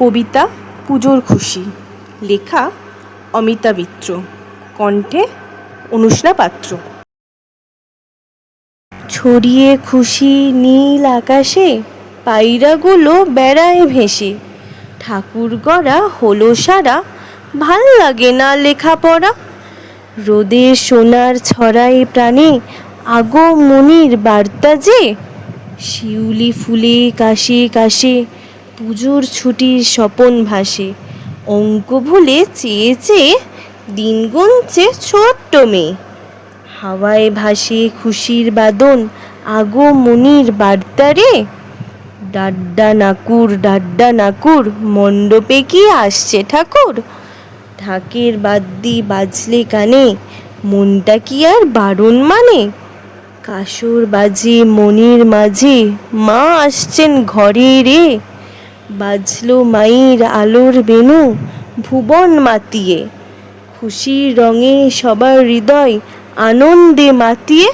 কবিতা পুজোর খুশি। লেখা অমিতা মিত্র। কণ্ঠে অনুষ্ণা পাত্র। ছড়িয়ে খুশি নীল আকাশে, পায়রাগুলো বেড়ায় ভেসে। ঠাকুর গড়া হলো সারা, ভালো লাগে না লেখাপড়া। রোদে সোনার ছড়ায় প্রাণে আগো মনির বার্তা যে, শিউলি ফুলে কাশে কাশে পুজোর ছুটির স্বপন ভাসে। অঙ্ক ভুলে চেয়ে চেয়ে দিন গুনছে ছোট্ট মেয়ে। হাওয়ায় ভাসে খুশির বাদন, আগো মনির বার্তা রে। ডাড্ডা নাকুর ডাড্ডা নাকুর, মণ্ডপে কি আসছে ঠাকুর? ঢাকের বাদ্যি বাজলে কানে, মনটা কি আর বারণ মানে? কাসর বাজে মনির মাঝে, মা আসছেন ঘরে রে। বাজলো মায়ের আলোর বেনু ভুবন মাতিয়ে। খুশির রঙে সবার হৃদয় আনন্দে মাতিয়ে